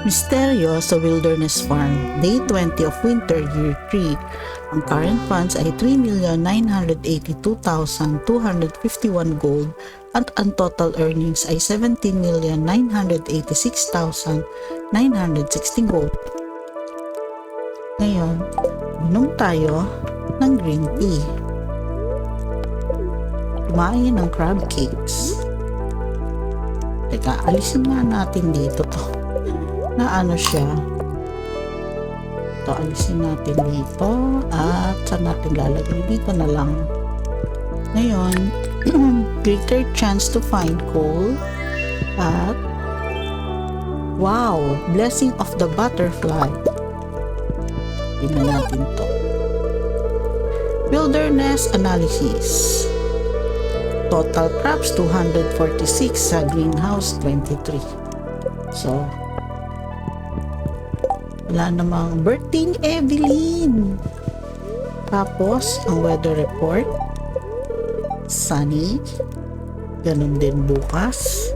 Misteryo sa Wilderness Farm, Day 20 of Winter, Year 3. Ang current funds ay 3,982,251 gold at ang total earnings ay 17,986,916 gold. Ngayon, inom tayo ng green tea. Kumain ng crab cakes. Teka, alisin nga natin dito to. Na ano siya. Ito, alisin natin dito. At saan natin lalagay? Dito na lang. Ngayon, greater chance to find coal. At wow, blessing of the butterfly. Tingnan natin to. Wilderness analysis. Total crops 246 sa greenhouse 23. So, wala namang birthday ni Evelyn. Tapos, ang weather report, sunny. Ganun din bukas.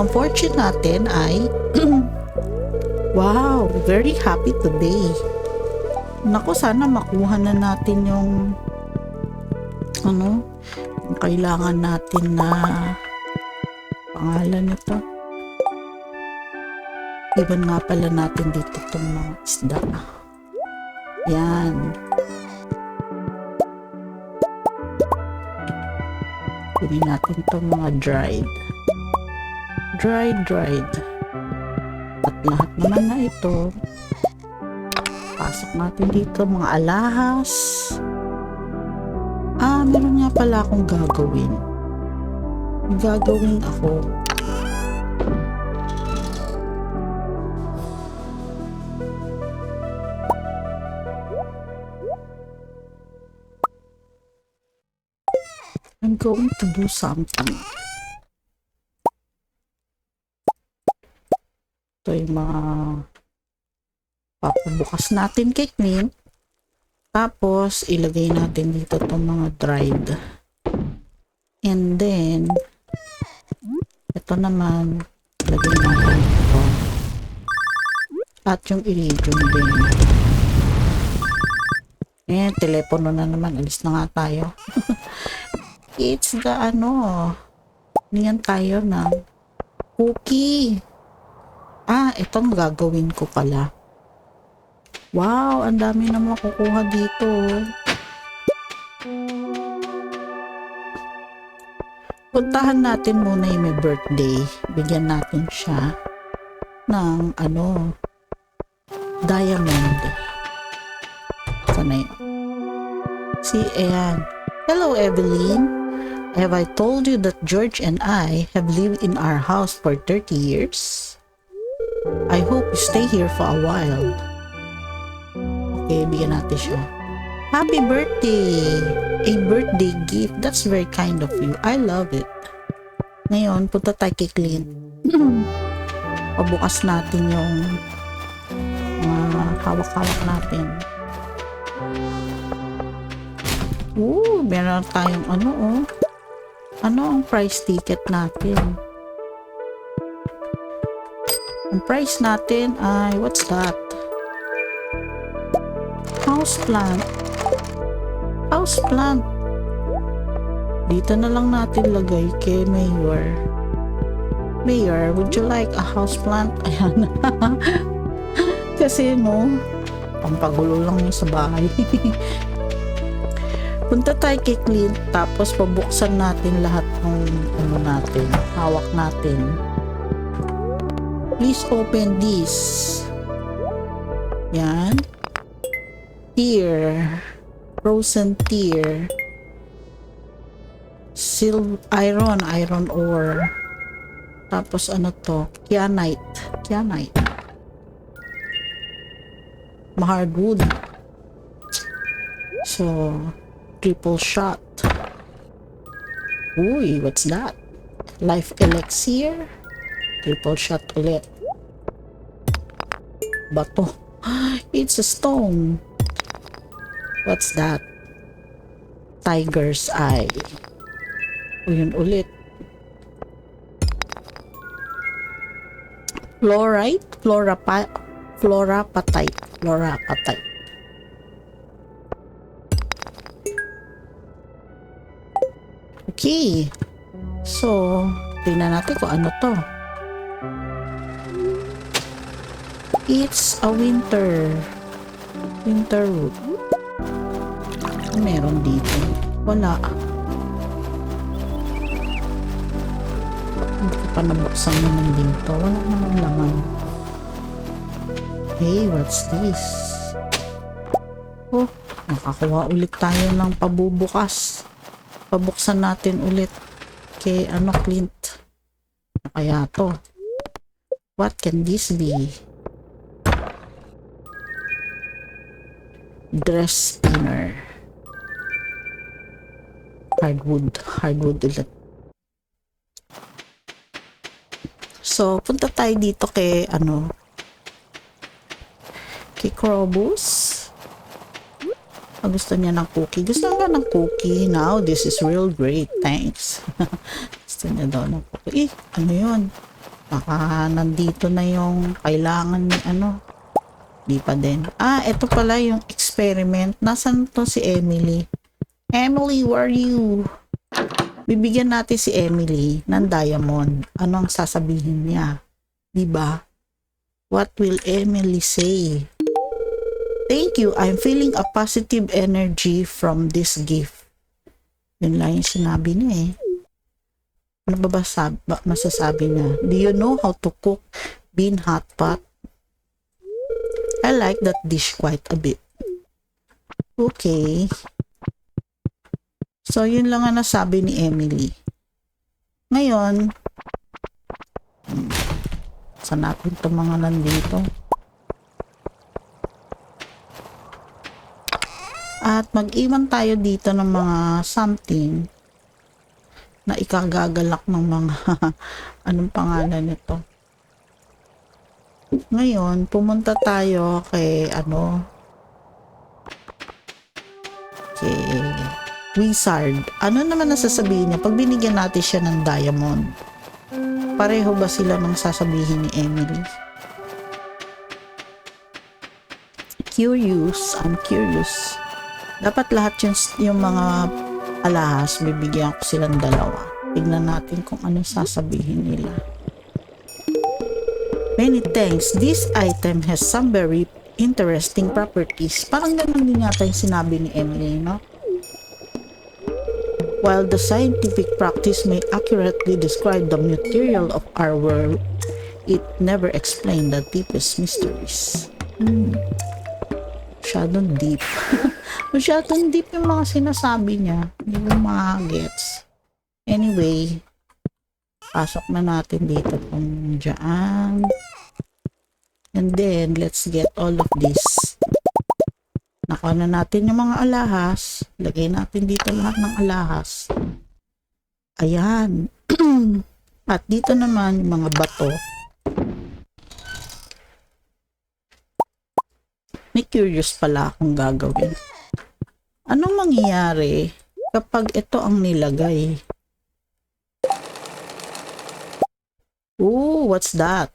Ang fortune natin ay, wow, very happy today. Naku, sana makuha na natin yung, ano, yung kailangan natin na pangalan nito. Iban nga pala natin dito itong mga isda. Yan. Kunin natin itong mga dried. Dried, dried. At lahat naman na ito, pasok natin dito mga alahas. Ah, meron nga pala akong gagawin. Gagawin ako. Going to do something. Ito yung mga papabukas natin kay Queen. Tapos, ilagay natin dito itong mga dried. And then, ito naman, ilagay natin ito. At yung iridium din. Eh, telepono na naman. Alis na nga tayo. It's the ano, niyan tayo na cookie. Ah, itong gagawin ko pala. Wow, ang dami na makukuha dito. Puntahan natin muna yung may birthday. Bigyan natin siya ng ano, diamond. Sana yun? Si, ayan. Hello, Evelyn. Have I told you that George and I have lived in our house for 30 years? I hope you stay here for a while. Okay, bigyan natin siya. Happy birthday! A birthday gift. That's very kind of you. I love it. Ngayon, punta tayo kay Clint. Pabukas natin yung mga hawak-hawak natin. Ooh, meron tayong ano oh. Ano ang price ticket natin? Ang price natin ay, what's that? House plant. House plant. Dito na lang natin lagay kay Mayor. Mayor, would you like a house plant? Ayan. Kasi no, pampagulo lang sa bahay. Punta tayo kay Clint, tapos pabuksan natin lahat ng ano natin, hawak natin. Please open this. Yan. Tear. Frozen tear. Sil iron, iron ore. Tapos ano to? Kyanite. Kyanite. Hardwood. So, triple shot. Uy, what's that? Life elixir. Triple shot ulit. Bato. It's a stone. What's that? Tiger's eye. O yun ulit. Fluorite? Flora pa... Flora Okay. So, tingnan natin kung ano to. It's a winter. Winter root. Ano Meron dito. Wala. Hindi ko pa nabuksan naman dito. Wala naman laman. Hey, what's this? Oh, nakakuha ulit tayo ng pabubukas. Pabuksan natin ulit kay ano Clint. Ano kaya to? What can this be? Dress spinner. Hardwood. Hardwood ulit. So, punta tayo dito kay ano kay Krobus. Ah, gusto niya ng cookie. Gusto nga ng cookie. Now, this is real great. Thanks. gusto niya daw ng cookie. Eh, ano yun? Baka nandito na yung kailangan ni ano. Di pa din. Ah, ito pala yung experiment. Nasaan to si Emily? Emily, where are you? Bibigyan natin si Emily ng diamond. Ano ang sasabihin niya? Di ba? What will Emily say? Thank you. I'm feeling a positive energy from this gift. Yun lang yung sinabi niya eh. Ano ba, ba, sab- masasabi niya? Do you know how to cook bean hot pot? I like that dish quite a bit. Okay. So, yun lang ang nasabi ni Emily. Ngayon, hmm, saan natin itong mga nandito? At mag-iwan tayo dito ng mga something na ikagagalak ng mga anong pangalan nito. Ngayon, pumunta tayo kay ano kay Wizard. Ano naman nasasabihin niya pag binigyan natin siya ng diamond? Pareho ba sila ng sasabihin ni Emily? Curious. I'm curious. Dapat lahat yung, yung mga alahas, bibigyan ko silang dalawa. Tignan natin kung ano sasabihin nila. Many thanks. This item has some very interesting properties. Parang ganun din yata yung sinabi ni Emily, no? While the scientific practice may accurately describe the material of our world, it never explained the deepest mysteries. Hmm. Masyadong deep. Masyadong deep yung mga sinasabi niya. Hindi ko ma-gets. Anyway, pasok na natin dito kung dyan. And then, let's get all of this. Nakuha na natin yung mga alahas. Lagay natin dito lahat ng alahas. Ayan. At dito naman yung mga bato. May curious pala akong gagawin. Anong mangyayari kapag ito ang nilagay? Ooh, what's that?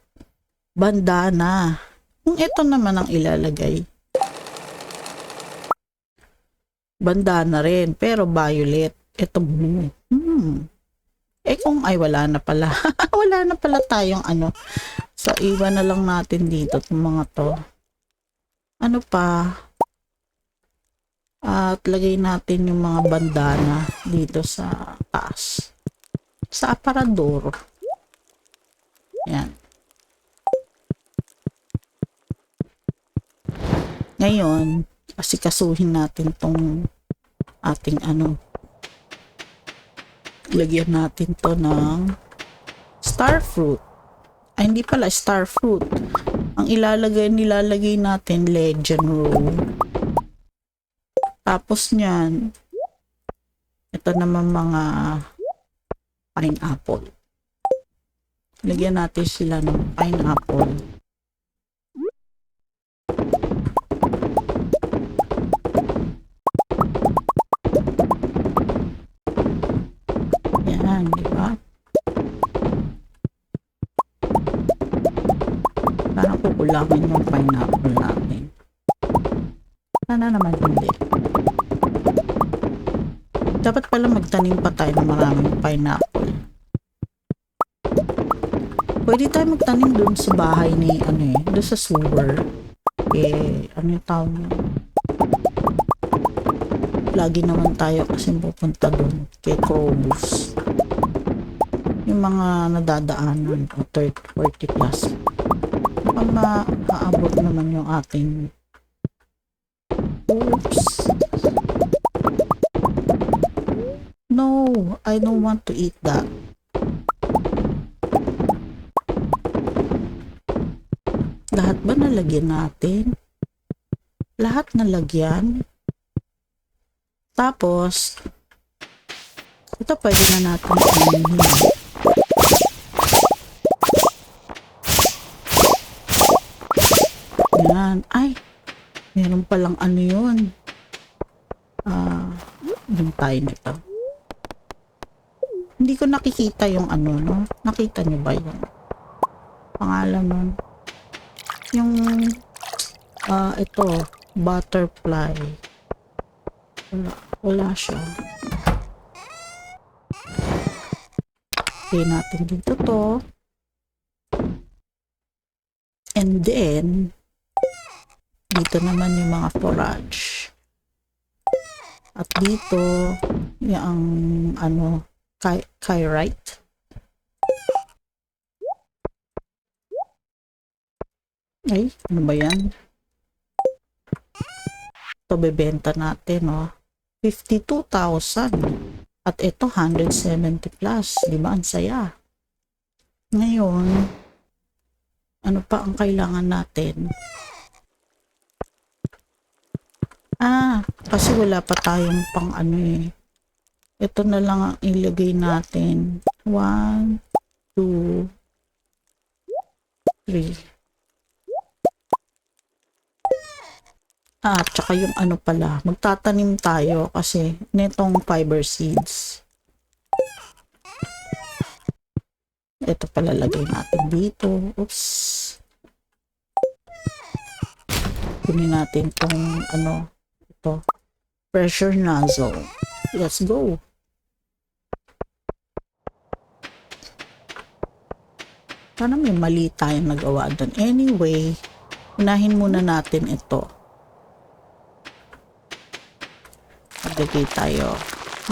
Bandana. Kung ito naman ang ilalagay. Bandana rin, pero violet. Ito blue. Hmm. Eh kung ay wala na pala. wala na pala tayong ano. So iwan na lang natin dito itong mga to. Ano pa? At lagay natin yung mga bandana dito sa taas. Sa aparador. Yan. Ngayon, asikasuhin natin tong ating ano. Lagyan natin to ng star fruit. Ay, hindi pala star fruit. Ang ilalagay, nilalagay natin legend roll. Tapos niyan, ito naman mga pineapple. Lagyan natin sila ng pineapple. Kukulangin yung pineapple natin. Sana naman hindi. Dapat pala magtanim pa tayo ng maraming pineapple. Pwede tayo magtanim dun sa bahay ni, ano eh, dun sa sewer. Eh, ano yung tawag niya? Lagi naman tayo kasi pupunta dun kay Crobus. Yung mga nadadaanan o 30, 40 plus. Baka ma- maabot naman yung ating Oops. No, I don't want to eat that. Lahat ba nalagyan natin? Lahat nalagyan? Tapos, ito pwede na natin inihin. Yan. Ay, meron palang ano yun. Ah, yung tayo nito. Hindi ko nakikita yung ano, no? Nakita niyo ba yung pangalan nun? Yung, ah, ito, butterfly. Wala, wala siya. Okay natin dito to. And then, dito naman yung mga forage. At dito, yung ano, ky kyrite. Ay, ano ba yan? Ito bebenta natin, oh. 52,000. At ito, 170 plus. Di ba? Ang saya. Ngayon, ano pa ang kailangan natin? Ah, kasi wala pa tayong pang ano eh. Ito na lang ang ilagay natin. One, two, three. Ah, tsaka yung ano pala, magtatanim tayo kasi netong fiber seeds. Ito pala lagay natin dito. Oops. Kunin natin tong ano, ito. Pressure nozzle. Let's go. Sana may mali tayong nagawa doon. Anyway, unahin muna natin ito. Maglagay tayo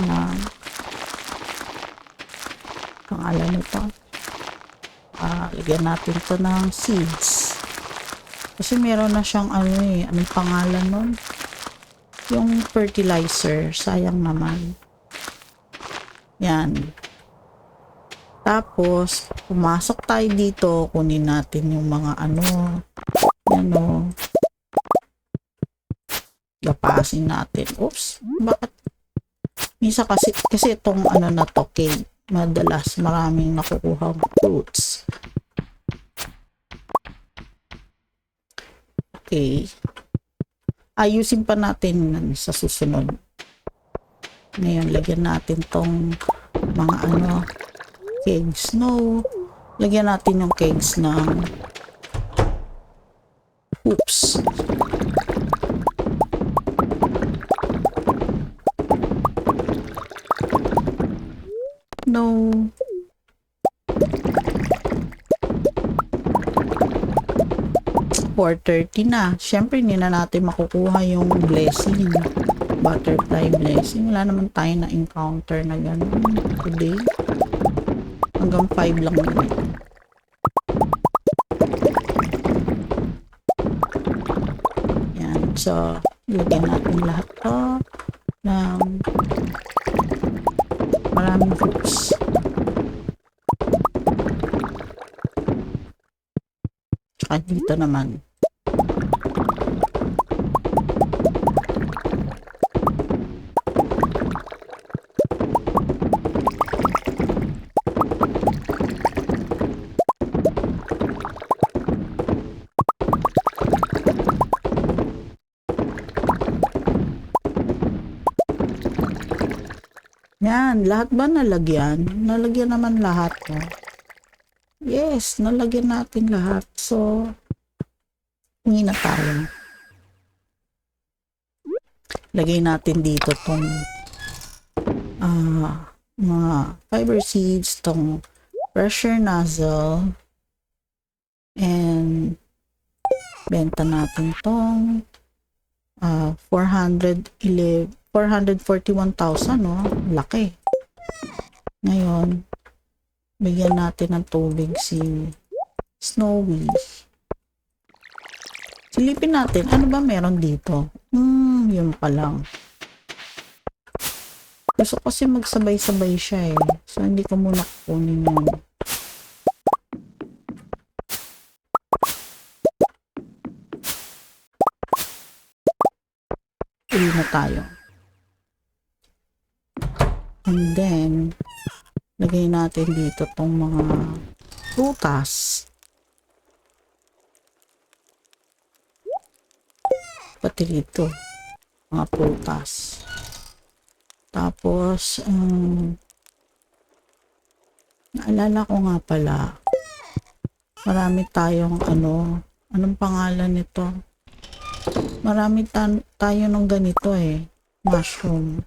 ng pangalan nito. Ah, lagyan natin to ng seeds. Kasi meron na siyang ano eh, anong pangalan nun? Yung fertilizer, sayang naman. Yan. Tapos, pumasok tayo dito, kunin natin yung mga ano, yan o. Gapasin natin. Oops, bakit? Misa kasi, kasi itong ano na to, cake, madalas maraming nakukuha fruits. Okay. Ayusin pa natin sa susunod. Ngayon, lagyan natin tong mga ano, kegs. No, lagyan natin yung kegs ng oops. No. Four thirty na. Siyempre, hindi na natin makukuha yung blessing. Butterfly blessing. Wala naman tayo na encounter na gano'n today. Hanggang 5 lang naman. Yan. So, lagyan natin lahat to ng maraming fruits. Tsaka dito naman. Yan, lahat ba nalagyan? Nalagyan naman lahat, no? Yes, nalagyan natin lahat. So, Hingi na tayo. Lagay natin dito tong ah mga fiber seeds, tong pressure nozzle, and benta natin tong ah 411 441,000 no laki. Ngayon bigyan natin ng tubig si Snowy silipin natin ano ba meron dito? Hmm yun pa lang. Gusto kasi magsabay-sabay siya eh. So hindi ko muna kukunin yun. Uwi na tayo. And then, lagay natin dito tong mga prutas. Pati dito, mga prutas. Tapos, um, naalala ko nga pala, marami tayong ano, anong pangalan nito? Marami tan- tayo ng ganito eh. Mushroom.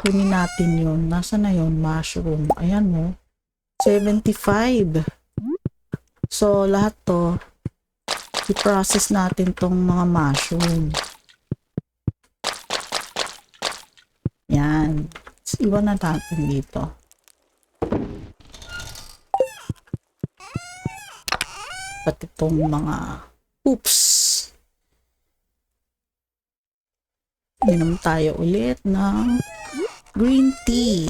Kunin natin yun. Nasa na yun? Mushroom. Ayan mo. 75. So, lahat to, i-process natin tong mga mushroom. Yan. Iwan na natin dito. Pati tong mga oops. Inom tayo ulit ng green tea.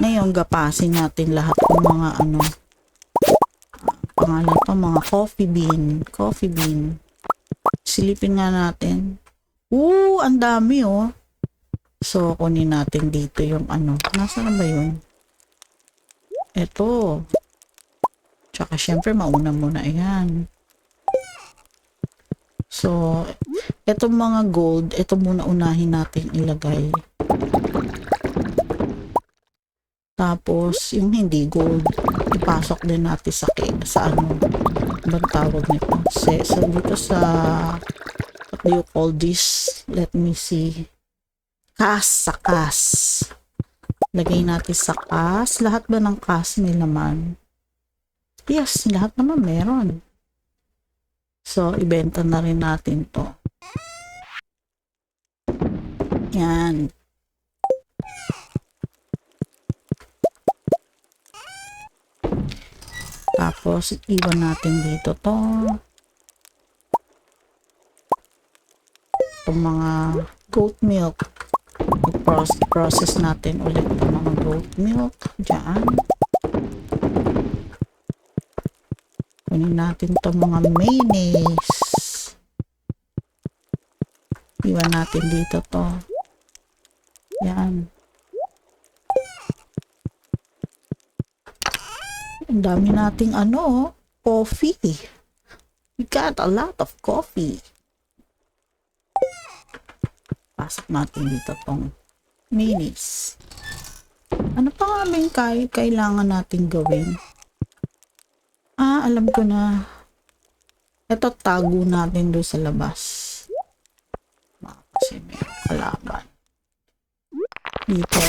Ngayon, gapasin natin lahat ng mga ano, pangalan to, mga coffee bean. Coffee bean. Silipin nga natin. Oo, ang dami oh. So, kunin natin dito yung ano. Nasaan na ba yun? Ito. Tsaka, syempre, mauna muna. Ayan. So, etong mga gold, ito muna unahin natin ilagay. Tapos, yung hindi gold, ipasok din natin sa, sa ano, bang tawag nito? Sa, sa, dito sa, what do you call this? Let me see. Kas, sa kas. Lagay natin sa kas. Lahat ba ng kas may laman? Yes, lahat naman meron. So, ibenta na rin natin to. Yan. Tapos, iwan natin dito to. Itong mga goat milk. I-process natin ulit itong mga goat milk. Diyan. Kunin natin itong mga mayonnaise. Iwan natin dito to. Yan. Ang dami nating ano, coffee. We got a lot of coffee. Pasok natin dito tong minis. Ano pa yung kay- kailangan natin gawin? Ah, alam ko na. Ito, tago natin doon sa labas. Kasi may kalaban. Dito.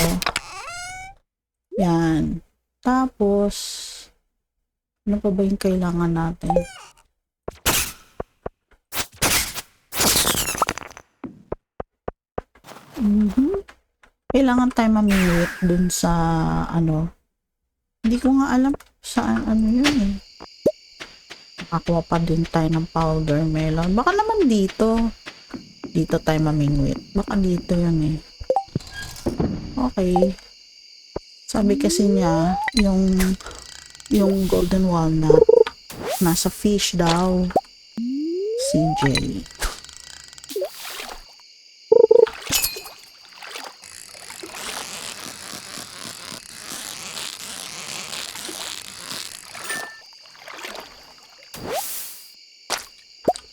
Yan. Tapos, ano pa ba yung kailangan natin? Mhm. Kailangan tayo mamimit dun sa ano. Hindi ko nga alam saan ano yun eh. Nakakuha pa din tayo ng powder melon. Baka naman dito. Dito tayo mamingwit. Baka dito yun eh. Okay. Sabi kasi niya, yung yung golden walnut nasa fish daw. CJ.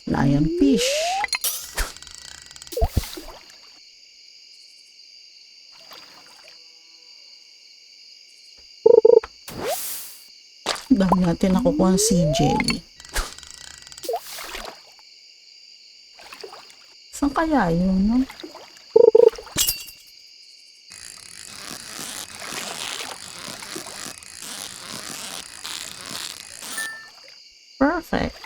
Lionfish. Dami natin nakukuha ng CJ. Saan kaya yun, no? Perfect.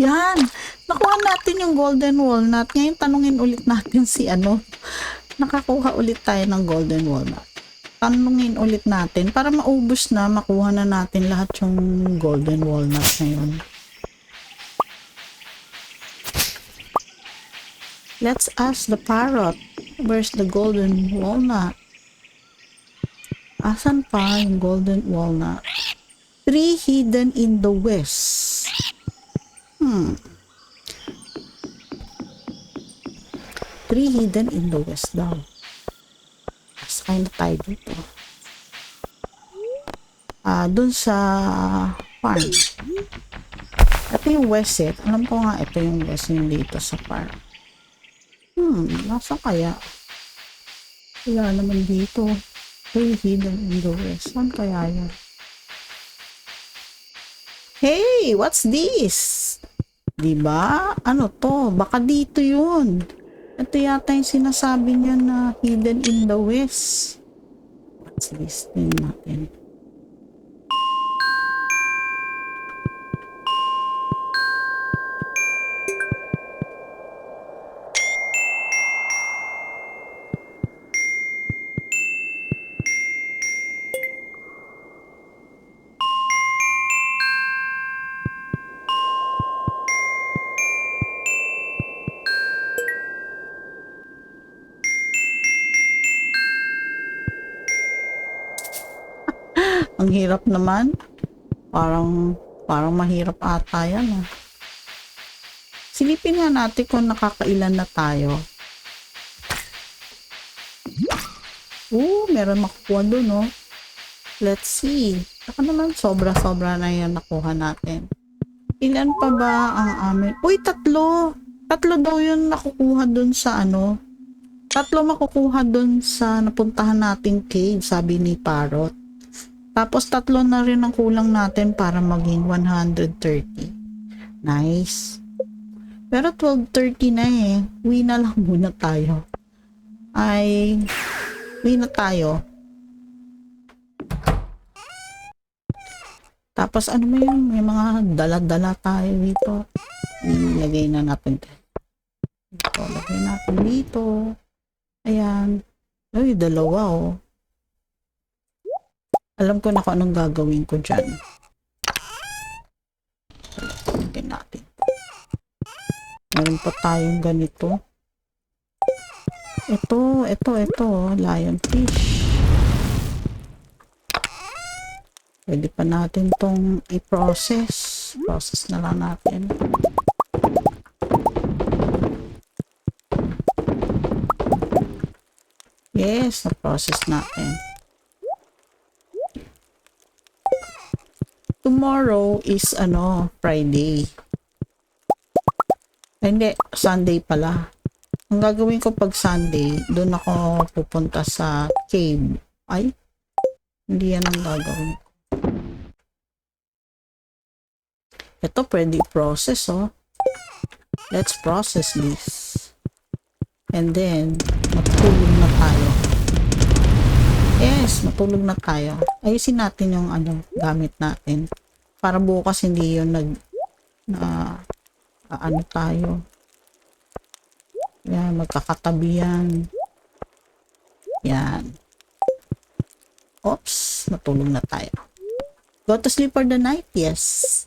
Yan. Nakuha natin yung golden walnut. Ngayon tanungin ulit natin si ano. Nakakuha ulit tayo ng golden walnut. Tanungin ulit natin para maubos na, makuha na natin lahat yung golden walnut ngayon. Let's ask the parrot. Where's the golden walnut? Asan pa yung golden walnut? Three hidden in the west. Hmm. Three hidden in the west daw. Sakay na tayo dito. Ah, dun sa farm. Ito yung west eh. Alam ko nga ito yung west yung dito sa farm. Hmm, nasa kaya? Wala naman dito. Three hidden in the west. Saan kaya yun? Hey, what's this? Diba? Ano to? Baka dito yun. Ito yata yung sinasabi niya na hidden in the west. What's this? Tingnan natin. Ang hirap naman. Parang, parang mahirap ata yan ah. Silipin nga natin kung nakakailan na tayo. Oo, meron makukuha dun, no? Let's see. Saka naman, sobra-sobra na yan nakuha natin. Ilan pa ba ang amin? Uy, tatlo! Tatlo daw yun nakukuha dun sa ano. Tatlo makukuha dun sa napuntahan nating cave, sabi ni Parrot. Tapos tatlo na rin ang kulang natin para maging 130. Nice. Pero 12.30 na eh. Uwi na lang muna tayo. Ay, uwi na tayo. Tapos ano mo yun, may mga dala-dala tayo dito. Ilagay na natin. Dito, lagay natin dito. Ayan. Ay, dalawa oh. Alam ko na kung anong gagawin ko dyan. Lagyan natin. Meron pa tayong ganito. Ito, ito, ito. Lionfish. Pwede pa natin tong i-process. Process na lang natin. Yes, na-process natin. Tomorrow is ano, Friday. Ay, hindi, Sunday pala. Ang gagawin ko pag Sunday, doon ako pupunta sa cave. Ay, hindi yan ang gagawin ko. Ito pwede i-process, oh. Let's process this. And then, matulog na tayo. Yes, matulog na tayo. Ayusin natin yung ano, gamit natin. Para bukas hindi yun nag, na, ah, ano tayo. Yan, magkakatabi yan. Yan. Oops, natulog na tayo. Go to sleep for the night? Yes.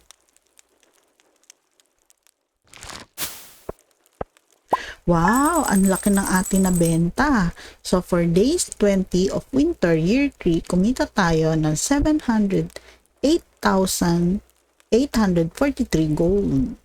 Wow, ang laki ng ating nabenta. So, for days 20 of winter year 3, kumita tayo ng 708,843 gold.